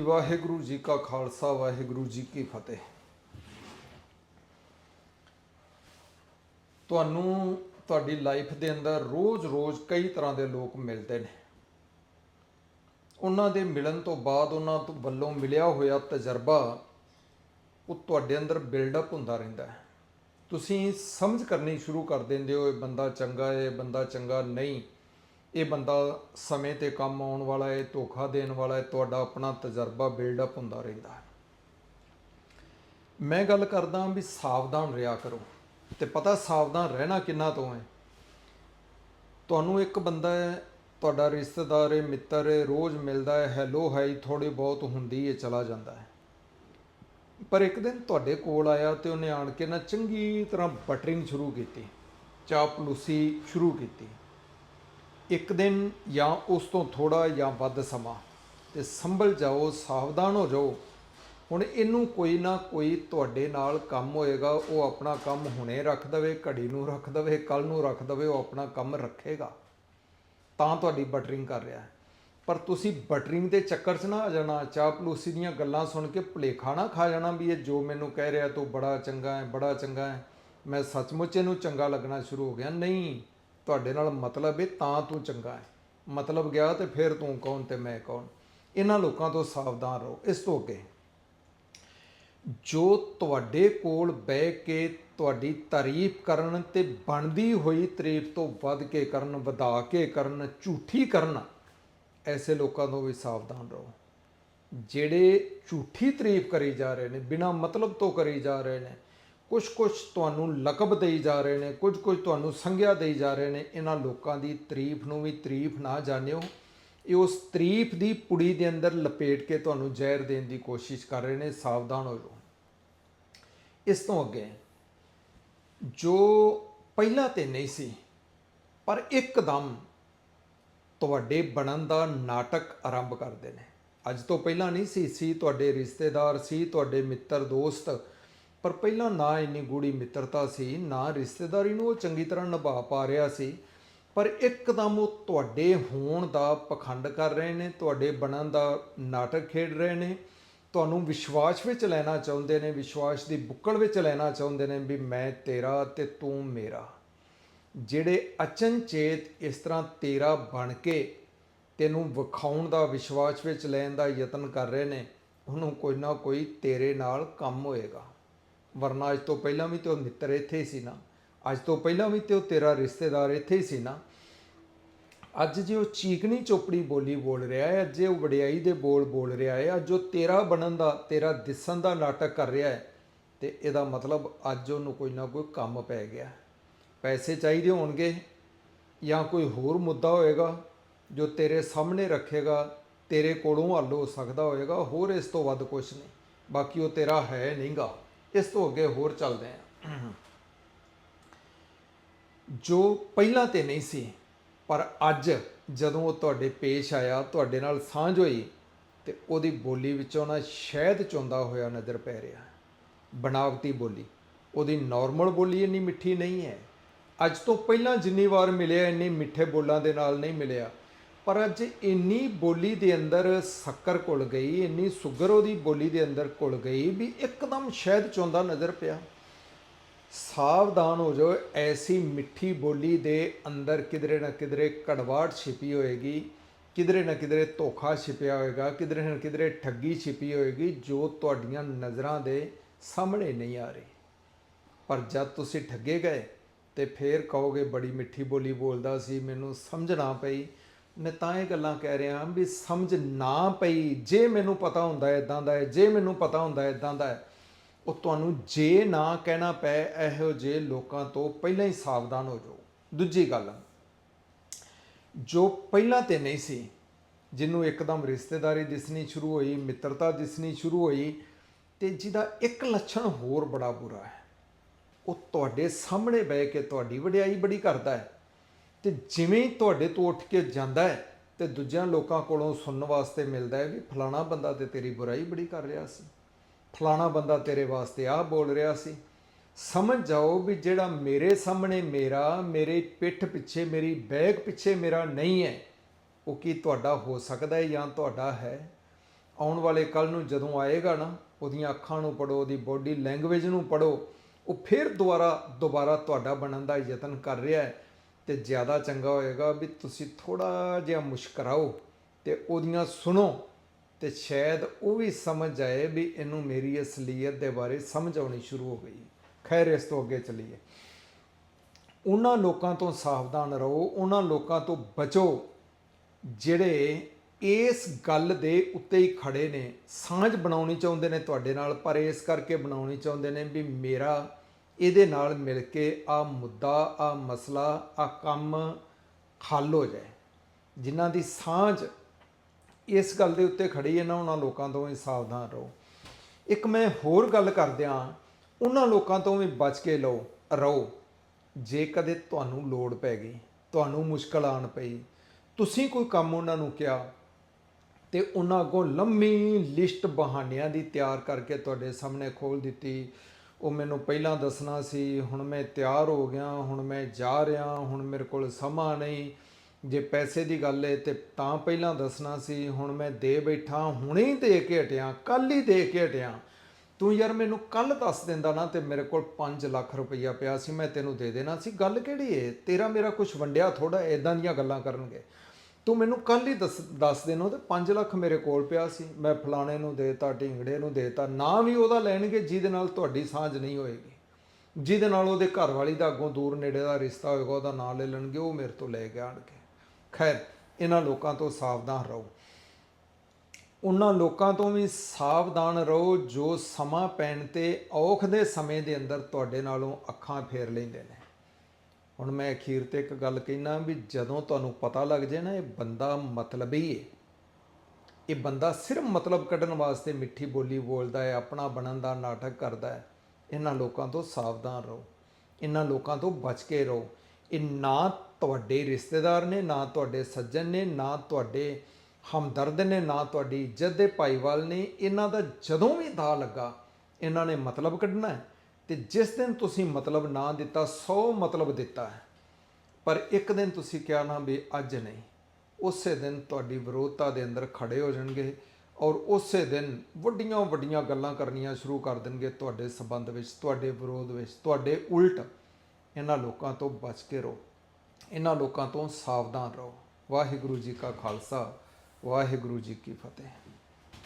ਵਾਹਿਗੁਰੂ ਜੀ ਕਾ ਖਾਲਸਾ, ਵਾਹਿਗੁਰੂ ਜੀ ਕੀ ਫਤਿਹ। ਤੁਹਾਨੂੰ ਤੁਹਾਡੀ ਲਾਈਫ ਦੇ ਅੰਦਰ ਰੋਜ਼-ਰੋਜ਼ ਕਈ ਤਰ੍ਹਾਂ ਦੇ ਲੋਕ ਮਿਲਦੇ ਨੇ। ਉਹਨਾਂ ਦੇ ਮਿਲਣ ਤੋਂ ਬਾਅਦ ਉਹਨਾਂ ਤੋਂ ਵੱਲੋਂ ਮਿਲਿਆ ਹੋਇਆ ਤਜਰਬਾ, ਉਹ ਤੁਹਾਡੇ ਅੰਦਰ ਬਿਲਡ ਅਪ ਹੁੰਦਾ ਰਹਿੰਦਾ ਹੈ। ਤੁਸੀਂ ਸਮਝ ਕਰਨੀ ਸ਼ੁਰੂ ਕਰ ਦਿੰਦੇ ਹੋ, ਇਹ ਬੰਦਾ ਚੰਗਾ ਹੈ, ਇਹ ਬੰਦਾ ਚੰਗਾ ਨਹੀਂ। ਇਹ ਬੰਦਾ ਸਮੇਂ ਤੇ ਕੰਮ ਆਉਣ ਵਾਲਾ ਹੈ, ਧੋਖਾ ਦੇਣ ਵਾਲਾ ਹੈ, ਤੁਹਾਡਾ ਆਪਣਾ ਤਜਰਬਾ ਬਿਲਡ ਅਪ ਹੁੰਦਾ ਰਹਿੰਦਾ ਹੈ। ਮੈਂ ਗੱਲ ਕਰਦਾ ਵੀ ਸਾਵਧਾਨ ਰਿਹਾ ਕਰੋ। ਤੇ ਪਤਾ ਸਾਵਧਾਨ ਰਹਿਣਾ ਕਿੰਨਾ ਤੋਂ ਹੈ? ਤੁਹਾਨੂੰ ਇੱਕ ਬੰਦਾ ਹੈ, ਤੁਹਾਡਾ ਰਿਸ਼ਤੇਦਾਰ ਹੈ, ਮਿੱਤਰ ਹੈ, ਰੋਜ਼ ਮਿਲਦਾ ਹੈ ਹੈਲੋ ਹਾਈ ਥੋੜੀ ਬਹੁਤ ਹੁੰਦੀ ਹੈ, ਚਲਾ ਜਾਂਦਾ ਹੈ। ਪਰ ਇੱਕ ਦਿਨ ਤੁਹਾਡੇ ਕੋਲ ਆਇਆ ਤੇ ਉਹਨੇ ਆਣ ਕੇ ਨਾ ਚੰਗੀ ਤਰ੍ਹਾਂ ਬਟਰਿੰਗ ਸ਼ੁਰੂ ਕੀਤੀ ਚਾਪਲੂਸੀ ਸ਼ੁਰੂ ਕੀਤੀ। ਇੱਕ ਦਿਨ ਜਾਂ ਉਸ ਤੋਂ ਥੋੜਾ ਜਾਂ ਵੱਧ ਸਮਾਂ ਤੇ ਸੰਭਲ ਜਾਓ, ਸਾਵਧਾਨ ਹੋ ਜਾਓ। ਹੁਣ ਇਹਨੂੰ ਕੋਈ ਨਾ ਕੋਈ ਤੁਹਾਡੇ ਨਾਲ ਕੰਮ ਹੋਏਗਾ, ਉਹ ਆਪਣਾ ਕੰਮ ਹੁਣੇ ਰੱਖ ਦਵੇ, ਘੜੀ ਨੂੰ ਰੱਖ ਦਵੇ ਕੱਲ ਨੂੰ ਰੱਖ ਦਵੇ, ਉਹ ਆਪਣਾ ਕੰਮ ਰੱਖੇਗਾ। ਤਾਂ ਤੁਹਾਡੀ ਬਟਰਿੰਗ ਕਰ ਰਿਹਾ ਹੈ। ਪਰ ਤੁਸੀਂ ਬਟਰਿੰਗ ਦੇ ਚੱਕਰ 'ਚ ਨਾ ਆ ਜਾਣਾ ਚਾਪਲੂਸੀ ਦੀਆਂ ਗੱਲਾਂ ਸੁਣ ਕੇ ਭੁਲੇਖਾ ਨਾ ਖਾ ਜਾਣਾ ਵੀ ਇਹ ਜੋ ਮੈਨੂੰ ਕਹਿ ਰਿਹਾ ਤੂੰ ਬੜਾ ਚੰਗਾ ਹੈ, ਬੜਾ ਚੰਗਾ ਹੈ। ਮੈਂ ਸੱਚਮੁੱਚ ਇਹਨੂੰ ਚੰਗਾ ਲੱਗਣਾ ਸ਼ੁਰੂ ਹੋ ਗਿਆ। ਨਹੀਂ ਤੁਹਾਡੇ ਨਾਲ ਮਤਲਬ ਹੈ ਤਾਂ ਤੂੰ ਚੰਗਾ ਹੈ। ਮਤਲਬ ਗਿਆ ਤੇ ਫਿਰ ਤੂੰ ਕੌਣ ਤੇ ਮੈਂ ਕੌਣ? ਇਹਨਾਂ ਲੋਕਾਂ ਤੋਂ ਸਾਵਧਾਨ ਰਹੋ। ਇਸ ਤੋਂ ਅੱਗੇ, ਜੋ ਤੁਹਾਡੇ ਕੋਲ ਬਹਿ ਕੇ ਤੁਹਾਡੀ ਤਾਰੀਫ ਕਰਨ ਤੇ ਬਣਦੀ ਹੋਈ ਤਾਰੀਫ ਤੋਂ ਵੱਧ ਕੇ ਕਰਨ, ਵਧਾ ਕੇ ਕਰਨ, ਝੂਠੀ ਕਰਨ, ਐਸੇ ਲੋਕਾਂ ਤੋਂ ਵੀ ਸਾਵਧਾਨ ਰਹੋ। ਜਿਹੜੇ ਝੂਠੀ ਤਾਰੀਫ ਕਰੀ ਜਾ ਰਹੇ ਨੇ, ਬਿਨਾ ਮਤਲਬ ਤੋਂ ਕਰੀ ਜਾ ਰਹੇ ਨੇ ਕੁਝ ਕੁਝ ਤੁਹਾਨੂੰ ਲਕਬ ਦੇਈ ਜਾ ਰਹੇ ਨੇ ਕੁਝ ਕੁਝ ਤੁਹਾਨੂੰ ਸੰਗਿਆ ਦੇਈ ਜਾ ਰਹੇ ਨੇ। ਇਹਨਾਂ ਲੋਕਾਂ ਦੀ ਤਾਰੀਫ ਨੂੰ ਵੀ ਤਾਰੀਫ ਨਾ ਜਾਣਿਓ। ਇਹ ਉਸ ਤਾਰੀਫ ਦੀ ਪੁੜੀ ਦੇ ਅੰਦਰ ਲਪੇਟ ਕੇ ਤੁਹਾਨੂੰ ਜ਼ਹਿਰ ਦੇਣ ਦੀ ਕੋਸ਼ਿਸ਼ ਕਰ ਰਹੇ ਨੇ। ਸਾਵਧਾਨ ਹੋ ਜਾਓ। ਇਸ ਤੋਂ ਅੱਗੇ, ਜੋ ਪਹਿਲਾਂ ਤੇ ਨਹੀਂ ਸੀ, ਪਰ ਇੱਕਦਮ ਤੁਹਾਡੇ ਬਣਨ ਦਾ ਨਾਟਕ ਆਰੰਭ ਕਰਦੇ ਨੇ। ਅੱਜ ਤੋਂ ਪਹਿਲਾਂ ਨਹੀਂ ਸੀ ਸੀ ਤੁਹਾਡੇ ਰਿਸ਼ਤੇਦਾਰ, ਸੀ ਤੁਹਾਡੇ ਮਿੱਤਰ, ਦੋਸਤ ਪਰ ਪਹਿਲਾਂ ਨਾ ਇੰਨੀ ਗੂੜੀ ਮਿੱਤਰਤਾ ਸੀ, ਨਾ ਰਿਸ਼ਤੇਦਾਰੀ ਨੂੰ ਉਹ ਚੰਗੀ ਤਰ੍ਹਾਂ ਨਿਭਾ ਪਾ ਰਿਹਾ ਸੀ। ਪਰ ਇੱਕਦਮ ਉਹ ਤੁਹਾਡੇ ਹੋਣ ਦਾ ਪਖੰਡ ਕਰ ਰਹੇ ਨੇ, ਤੁਹਾਡੇ ਬਣਨ ਦਾ ਨਾਟਕ ਖੇਡ ਰਹੇ ਨੇ। ਤੁਹਾਨੂੰ ਵਿਸ਼ਵਾਸ ਵਿੱਚ ਲੈਣਾ ਚਾਹੁੰਦੇ ਨੇ, ਵਿਸ਼ਵਾਸ ਦੀ ਬੁੱਕਲ ਵਿੱਚ ਲੈਣਾ ਚਾਹੁੰਦੇ ਨੇ ਵੀ ਮੈਂ ਤੇਰਾ ਤੇ ਤੂੰ ਮੇਰਾ। ਜਿਹੜੇ ਅਚਨਚੇਤ ਇਸ ਤਰ੍ਹਾਂ ਤੇਰਾ ਬਣ ਕੇ ਤੈਨੂੰ ਵਿਖਾਉਣ ਦਾ, ਵਿਸ਼ਵਾਸ ਵਿੱਚ ਲੈਣ ਦਾ ਯਤਨ ਕਰ ਰਹੇ ਨੇ, ਉਹਨੂੰ ਕੋਈ ਨਾ ਕੋਈ ਤੇਰੇ ਨਾਲ ਕੰਮ ਹੋਏਗਾ। ਵਰਨਾ ਅੱਜ ਤੋਂ ਪਹਿਲਾਂ ਵੀ ਤੇ ਉਹ ਮਿੱਤਰ ਇੱਥੇ ਹੀ ਸੀ ਨਾ। ਅੱਜ ਤੋਂ ਪਹਿਲਾਂ ਵੀ ਤੇ ਉਹ ਤੇਰਾ ਰਿਸ਼ਤੇਦਾਰ ਇੱਥੇ ਹੀ ਸੀ ਨਾ। ਅੱਜ ਜੇ ਉਹ ਚੀਕਣੀ ਚੋਪੜੀ ਬੋਲੀ ਬੋਲ ਰਿਹਾ ਹੈ, ਅੱਜ ਉਹ ਵਡਿਆਈ ਦੇ ਬੋਲ ਬੋਲ ਰਿਹਾ ਹੈ, ਅੱਜ ਉਹ ਤੇਰਾ ਬਣਨ ਦਾ, ਤੇਰਾ ਦਿਸਣ ਦਾ ਨਾਟਕ ਕਰ ਰਿਹਾ ਹੈ, ਤੇ ਇਹਦਾ ਮਤਲਬ ਅੱਜ ਉਹਨੂੰ ਕੋਈ ਨਾ ਕੋਈ ਕੰਮ ਪੈ ਗਿਆ। ਪੈਸੇ ਚਾਹੀਦੇ ਹੋਣਗੇ ਜਾਂ ਕੋਈ ਹੋਰ ਮੁੱਦਾ ਹੋਏਗਾ ਜੋ ਤੇਰੇ ਸਾਹਮਣੇ ਰੱਖੇਗਾ, ਤੇਰੇ ਕੋਲੋਂ ਹੱਲ ਹੋ ਸਕਦਾ ਹੋਏਗਾ, ਹੋਰ ਇਸ ਤੋਂ ਵੱਧ ਕੁਝ ਨਹੀਂ। ਬਾਕੀ ਉਹ ਤੇਰਾ ਹੈ ਨਹੀਂਗਾ ਇਸ ਤੋਂ ਅੱਗੇ ਹੋਰ ਚੱਲਦੇ ਹਾਂ। ਜੋ ਪਹਿਲਾਂ ਤੇ ਨਹੀਂ ਸੀ, ਪਰ ਅੱਜ ਜਦੋਂ ਉਹ ਤੁਹਾਡੇ ਪੇਸ਼ ਆਇਆ, ਤੁਹਾਡੇ ਨਾਲ ਸਾਂਝ ਹੋਈ, ਤੇ ਉਹਦੀ ਬੋਲੀ ਵਿੱਚੋਂ ਨਾ ਸ਼ਹਿਦ ਚੋਂਦਾ ਹੋਇਆ ਨਜ਼ਰ ਪੈ ਰਿਹਾ ਬਣਾਵਟੀ ਬੋਲੀ। ਉਹਦੀ ਨਾਰਮਲ ਬੋਲੀ ਇੰਨੀ ਮਿੱਠੀ ਨਹੀਂ ਹੈ। ਅੱਜ ਤੋਂ ਪਹਿਲਾਂ ਜਿੰਨੀ ਵਾਰ ਮਿਲਿਆ, ਇੰਨੀ ਮਿੱਠੇ ਬੋਲਾਂ ਦੇ ਨਾਲ ਨਹੀਂ ਮਿਲਿਆ। ਪਰ ਅੱਜ ਇੰਨੀ ਬੋਲੀ ਦੇ ਅੰਦਰ ਸ਼ੱਕਰ ਘੁਲ ਗਈ, ਇੰਨੀ ਸ਼ੂਗਰ ਉਹਦੀ ਬੋਲੀ ਦੇ ਅੰਦਰ ਘੁਲ ਗਈ ਵੀ ਇੱਕਦਮ ਸ਼ਹਿਦ ਚੋਂਦਾ ਨਜ਼ਰ ਪਿਆ। ਸਾਵਧਾਨ ਹੋ ਜਾਓ, ਐਸੀ ਮਿੱਠੀ ਬੋਲੀ ਦੇ ਅੰਦਰ ਕਿਧਰੇ ਨਾ ਕਿਧਰੇ ਕੜਵਾਟ ਛਿਪੀ ਹੋਏਗੀ, ਕਿਧਰੇ ਨਾ ਕਿਧਰੇ ਧੋਖਾ ਛਿਪਿਆ ਹੋਏਗਾ, ਕਿਧਰੇ ਨਾ ਕਿਧਰੇ ਠੱਗੀ ਛਿਪੀ ਹੋਏਗੀ, ਜੋ ਤੁਹਾਡੀਆਂ ਨਜ਼ਰਾਂ ਦੇ ਸਾਹਮਣੇ ਨਹੀਂ ਆ ਰਹੀ। ਪਰ ਜਦ ਤੁਸੀਂ ਠੱਗੇ ਗਏ ਤੇ ਫੇਰ ਕਹੋਗੇ, ਬੜੀ ਮਿੱਠੀ ਬੋਲੀ ਬੋਲਦਾ ਸੀ, ਮੈਨੂੰ ਸਮਝ ਨਾ ਪਈ। ਮੈਂ ਤਾਂ ਇਹ ਗੱਲਾਂ ਕਹਿ ਰਿਹਾ ਵੀ ਸਮਝ ਨਾ ਪਈ। ਜੇ ਮੈਨੂੰ ਪਤਾ ਹੁੰਦਾ ਇਦਾਂ ਦਾ ਹੈ, ਜੇ ਮੈਨੂੰ ਪਤਾ ਹੁੰਦਾ ਇਦਾਂ ਦਾ ਹੈ, ਉਹ ਤੁਹਾਨੂੰ ਜੇ ਨਾ ਕਹਿਣਾ ਪਏ ਇਹੋ ਜੇ ਲੋਕਾਂ ਤੋਂ ਪਹਿਲਾਂ ਹੀ ਸਾਵਧਾਨ ਹੋ ਜਾਓ। ਦੂਜੀ ਗੱਲ, ਜੋ ਪਹਿਲਾਂ ਤੇ ਨਹੀਂ ਸੀ, ਜਿਹਨੂੰ ਇੱਕਦਮ ਰਿਸ਼ਤੇਦਾਰੀ ਦਿਸਣੀ ਸ਼ੁਰੂ ਹੋਈ, ਮਿੱਤਰਤਾ ਦਿਸਣੀ ਸ਼ੁਰੂ ਹੋਈ, ਤੇ ਜਿਹਦਾ ਇੱਕ ਲੱਛਣ ਹੋਰ ਬੜਾ ਬੁਰਾ ਹੈ। ਉਹ ਤੁਹਾਡੇ ਸਾਹਮਣੇ ਬਹਿ ਕੇ ਤੁਹਾਡੀ ਵਡਿਆਈ ਬੜੀ ਕਰਦਾ ਹੈ। ਤੇ ਜਿਵੇਂ ਹੀ ਤੁਹਾਡੇ ਤੋਂ ਉੱਠ ਕੇ ਜਾਂਦਾ ਹੈ ਤੇ ਦੂਜਿਆਂ ਲੋਕਾਂ ਕੋਲੋਂ ਸੁਣਨ ਵਾਸਤੇ ਮਿਲਦਾ ਹੈ ਵੀ ਫਲਾਣਾ ਬੰਦਾ ਤੇ ਤੇਰੀ ਬੁਰਾਈ ਬੜੀ ਕਰ ਰਿਹਾ ਸੀ। ਫਲਾਣਾ ਬੰਦਾ ਤੇਰੇ ਵਾਸਤੇ ਆਹ ਬੋਲ ਰਿਹਾ ਸੀ। ਸਮਝ ਜਾਓ ਵੀ ਜਿਹੜਾ ਮੇਰੇ ਸਾਹਮਣੇ ਮੇਰਾ, ਮੇਰੇ ਪਿੱਠ ਪਿੱਛੇ, ਮੇਰੀ ਬੈਗ ਪਿੱਛੇ ਮੇਰਾ ਨਹੀਂ ਹੈ, ਉਹ ਕੀ ਤੁਹਾਡਾ ਹੋ ਸਕਦਾ ਹੈ ਜਾਂ ਤੁਹਾਡਾ ਹੈ? ਆਉਣ ਵਾਲੇ ਕੱਲ ਨੂੰ ਜਦੋਂ ਆਏਗਾ ਨਾ, ਉਹਦੀਆਂ ਅੱਖਾਂ ਨੂੰ ਪੜੋ ਉਹਦੀ ਬੋਡੀ ਲੈਂਗੁਏਜ ਨੂੰ ਪੜੋ ਉਹ ਫਿਰ ਦੁਬਾਰਾ ਦੁਬਾਰਾ ਤੁਹਾਡਾ ਬਣਨ ਦਾ ਯਤਨ ਕਰ ਰਿਹਾ ਹੈ। ਤੇ ਜ਼ਿਆਦਾ ਚੰਗਾ ਹੋਏਗਾ ਵੀ ਤੁਸੀਂ ਥੋੜਾ ਜਿਹਾ ਮੁਸ਼ਕਰਾਓ ਤੇ ਉਹਦੀਆਂ ਸੁਣੋ ਤੇ ਸ਼ਾਇਦ ਉਹ ਵੀ ਸਮਝ ਜਾਏ ਵੀ ਇਹਨੂੰ ਮੇਰੀ ਅਸਲੀਅਤ ਦੇ ਬਾਰੇ ਸਮਝ ਆਉਣੀ ਸ਼ੁਰੂ ਹੋ ਗਈ। ਖੈਰ, ਇਸ ਤੋਂ ਅੱਗੇ ਚੱਲੀਏ। ਉਹਨਾਂ ਲੋਕਾਂ ਤੋਂ ਸਾਵਧਾਨ ਰਹੋ, ਉਹਨਾਂ ਲੋਕਾਂ ਤੋਂ ਬਚੋ ਜਿਹੜੇ ਇਸ ਗੱਲ ਦੇ ਉੱਤੇ ਹੀ ਖੜੇ ਨੇ। ਸਾਂਝ ਬਣਾਉਣੀ ਚਾਹੁੰਦੇ ਨੇ ਤੁਹਾਡੇ ਨਾਲ, ਪਰ ਇਸ ਕਰਕੇ ਬਣਾਉਣੀ ਚਾਹੁੰਦੇ ਨੇ ਵੀ ਮੇਰਾ ਇਹਦੇ ਨਾਲ ਮਿਲ ਕੇ ਆ ਮੁੱਦਾ, ਆ ਮਸਲਾ, ਆ ਕੰਮ ਹੱਲ ਹੋ ਜਾਏ। ਜਿਨ੍ਹਾਂ ਦੀ ਸਾਂਝ ਇਸ ਗੱਲ ਦੇ ਉੱਤੇ ਖੜੀ ਹੈ ਨਾ, ਉਹਨਾਂ ਲੋਕਾਂ ਤੋਂ ਵੀ ਸਾਵਧਾਨ ਰਹੋ। ਇੱਕ ਮੈਂ ਹੋਰ ਗੱਲ ਕਰਦਿਆਂ, ਉਹਨਾਂ ਲੋਕਾਂ ਤੋਂ ਵੀ ਬਚ ਕੇ ਲਓ, ਰਹੋ। ਜੇ ਕਦੇ ਤੁਹਾਨੂੰ ਲੋੜ ਪੈ ਗਈ, ਤੁਹਾਨੂੰ ਮੁਸ਼ਕਲ ਆਣ ਪਈ, ਤੁਸੀਂ ਕੋਈ ਕੰਮ ਉਹਨਾਂ ਨੂੰ ਕਿਹਾ, ਤੇ ਉਹਨਾਂ ਅੱਗੋਂ ਲੰਮੀ ਲਿਸਟ ਬਹਾਨਿਆਂ ਦੀ ਤਿਆਰ ਕਰਕੇ ਤੁਹਾਡੇ ਸਾਹਮਣੇ ਖੋਲ ਦਿੱਤੀ ਉਹ ਮੈਨੂੰ ਪਹਿਲਾਂ ਦੱਸਣਾ ਸੀ, ਹੁਣ ਮੈਂ ਤਿਆਰ ਹੋ ਗਿਆ, ਹੁਣ ਮੈਂ ਜਾ ਰਿਹਾ, ਹੁਣ ਮੇਰੇ ਕੋਲ ਸਮਾਂ ਨਹੀਂ। ਜੇ ਪੈਸੇ ਦੀ ਗੱਲ ਏ ਤੇ ਤਾਂ ਪਹਿਲਾਂ ਦੱਸਣਾ ਸੀ, ਹੁਣ ਮੈਂ ਦੇ ਬੈਠਾ, ਹੁਣੇ ਹੀ ਦੇ ਕੇ ਹਟਿਆ ਕੱਲ ਹੀ ਦੇ ਕੇ ਹਟਿਆ। ਤੂੰ ਯਾਰ ਮੈਨੂੰ ਕੱਲ ਦੱਸ ਦਿੰਦਾ ਨਾ ਤੇ ਮੇਰੇ ਕੋਲ 5 ਲੱਖ ਰੁਪਈਆ ਪਿਆ ਸੀ, ਮੈਂ ਤੈਨੂੰ ਦੇ ਦੇਣਾ ਸੀ। ਗੱਲ ਕਿਹੜੀ ਏ? ਤੇਰਾ ਮੇਰਾ ਕੁਝ ਵੰਡਿਆ ਥੋੜਾ ਇਦਾਂ ਦੀਆਂ ਗੱਲਾਂ ਕਰਨਗੇ। ਤੂੰ ਮੈਨੂੰ ਕੱਲ ਹੀ ਦੱਸ ਦੱਸ ਦੇਣੋ ਤੇ 5 ਲੱਖ ਮੇਰੇ ਕੋਲ ਪਿਆ ਸੀ। ਮੈਂ ਫਲਾਣੇ ਨੂੰ ਦੇਤਾ, ਢਿੰਗੜੇ ਨੂੰ ਦੇਤਾ। ਨਾ ਵੀ ਉਹਦਾ ਲੈਣਗੇ, ਜਿਹਦੇ ਨਾਲ ਤੁਹਾਡੀ ਸਾਂਝ ਨਹੀਂ ਹੋਏਗੀ। ਜਿਹਦੇ ਨਾਲ ਉਹਦੇ ਘਰ ਵਾਲੀ ਦਾ ਅੱਗੋਂ ਦੂਰ ਨੇੜੇ ਦਾ ਰਿਸ਼ਤਾ ਹੋਏਗਾ, ਉਹਦਾ ਨਾਂ ਲੈ ਲੈਣਗੇ, ਉਹ ਮੇਰੇ ਤੋਂ ਲੈ ਕੇ ਆਣਗੇ। ਖੈਰ, ਇਹਨਾਂ ਲੋਕਾਂ ਤੋਂ ਸਾਵਧਾਨ ਰਹੋ। ਉਹਨਾਂ ਲੋਕਾਂ ਤੋਂ ਵੀ ਸਾਵਧਾਨ ਰਹੋ ਜੋ ਸਮਾਂ ਪੈਣ ਤੇ ਔਖ ਦੇ ਸਮੇਂ ਦੇ ਅੰਦਰ ਤੁਹਾਡੇ ਨਾਲੋਂ ਅੱਖਾਂ ਫੇਰ ਲੈਂਦੇ ਨੇ। ਹੁਣ ਮੈਂ ਅਖੀਰ ਤੇ ਇੱਕ ਗੱਲ ਕਹਿਣਾ ਵੀ ਜਦੋਂ ਤੁਹਾਨੂੰ ਪਤਾ ਲੱਗ ਜੇ ਨਾ ਇਹ ਬੰਦਾ ਮਤਲਬੀ ਹੈ ਇਹ ਬੰਦਾ ਸਿਰਫ ਮਤਲਬ ਕੱਢਣ ਵਾਸਤੇ ਮਿੱਠੀ ਬੋਲੀ ਬੋਲਦਾ ਹੈ ਆਪਣਾ ਬਣਨ ਦਾ ਨਾਟਕ ਕਰਦਾ ਹੈ ਇਹਨਾਂ ਲੋਕਾਂ ਤੋਂ ਸਾਵਧਾਨ ਰਹੋ। ਇਹਨਾਂ ਲੋਕਾਂ ਤੋਂ ਬਚ ਕੇ ਰਹੋ। ਇਹ ਨਾ ਤੁਹਾਡੇ ਰਿਸ਼ਤੇਦਾਰ ਨੇ, ਨਾ ਤੁਹਾਡੇ ਸੱਜਣ ਨੇ, ਨਾ ਤੁਹਾਡੇ ਹਮਦਰਦ ਨੇ, ਨਾ ਤੁਹਾਡੀ ਇੱਜ਼ਤ ਦੇ ਭਾਈਵਾਲ ਨੇ, ਇਹਨਾਂ ਦਾ ਜਦੋਂ ਵੀ ਦਾ ਲੱਗਾ, ਇਹਨਾਂ ਨੇ ਮਤਲਬ ਕੱਢਣਾ ਹੈ ਤੇ ਜਿਸ ਦਿਨ ਤੁਸੀਂ ਮਤਲਬ ਨਾ ਦਿੱਤਾ 100 ਮਤਲਬ ਦਿੱਤਾ ਹੈ। ਪਰ ਇੱਕ ਦਿਨ ਤੁਸੀਂ ਕਿਹਾ ਨਾ ਵੀ ਅੱਜ ਨਹੀਂ, ਉਸੇ ਦਿਨ ਤੁਹਾਡੀ ਵਿਰੋਧਤਾ ਦੇ ਅੰਦਰ ਖੜੇ ਹੋ ਜਾਣਗੇ ਔਰ ਉਸੇ ਦਿਨ ਵੱਡੀਆਂ ਵੱਡੀਆਂ ਗੱਲਾਂ ਕਰਨੀਆਂ ਸ਼ੁਰੂ ਕਰ ਦੇਣਗੇ ਤੁਹਾਡੇ ਸਬੰਧ ਵਿੱਚ, ਤੁਹਾਡੇ ਵਿਰੋਧ ਵਿੱਚ, ਤੁਹਾਡੇ ਉਲਟ। ਇਹਨਾਂ ਲੋਕਾਂ ਤੋਂ ਬਚ ਕੇ ਰਹੋ। ਇਹਨਾਂ ਲੋਕਾਂ ਤੋਂ ਸਾਵਧਾਨ ਰਹੋ। ਵਾਹਿਗੁਰੂ ਜੀ ਕਾ ਖਾਲਸਾ, ਵਾਹਿਗੁਰੂ ਜੀ ਕੀ ਫਤਿਹ।